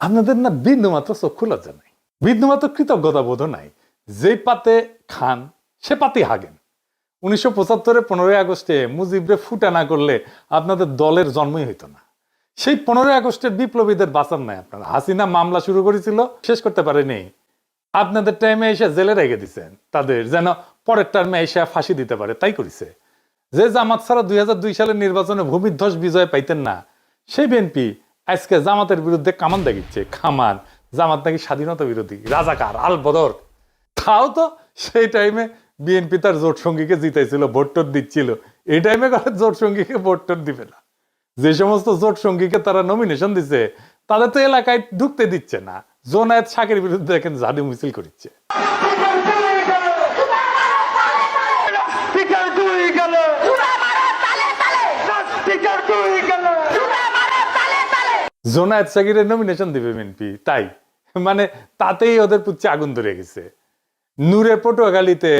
আপনাদের না বিন্দু মাত্র চক্ষু লজ্জা নাই বিন্দু মাত্র কৃতজ্ঞতা বোধ নাই। যে পাতে খান, সে পাতে হাগেন। উনিশশো পঁচাত্তরে পনেরোই আগস্টে মুজিবরে ফুটা না করলে আপনাদের দলের জন্মই হইতো না। সেই পনেরোই আগস্টের বিপ্লবীদের বাঁচান নাই আপনারা। হাসিনা মামলা শুরু করেছিল, শেষ করতে পারেনি। আপনাদের টাইমে এসে জেলে রেখে দিছেন। তাদের যেন পরের টার্মে এসে ফাঁসি দিতে পারে, তাই করেছে। যে জামাত ছাড়া দুই হাজার দুই সালের নির্বাচনে ভূমিধ্বস বিজয় পাইতেন না, সেই বিএনপি আজকে জামাতের বিরুদ্ধে কামান দেখিচ্ছে। খামান জামাত নাকি স্বাধীনতা বিরোধী রাজাকার আল বদর। তাও তো সেই টাইমে বিএনপি তার জোট সঙ্গীকে জিতাইছিল ভোট টোট দিচ্ছিল। এই টাইমে করে জোট সঙ্গীকে ভোট টোট দিবে না। যে সমস্ত জোট সঙ্গীকে তারা নমিনেশন দিছে তাদের তো এলাকায় ঢুকতে দিচ্ছে না। জোনায়েত শাকের বিরুদ্ধে এখন জাদু মিছিল করছে দুই গেল। স্পিকার সাকিরের নমিনেশন দিবে বিএনপি, তাই। মানে তাতেই ওদের পুচ্ছে আগুন ধরে গেছে। নূরের পটুয়াখালীতে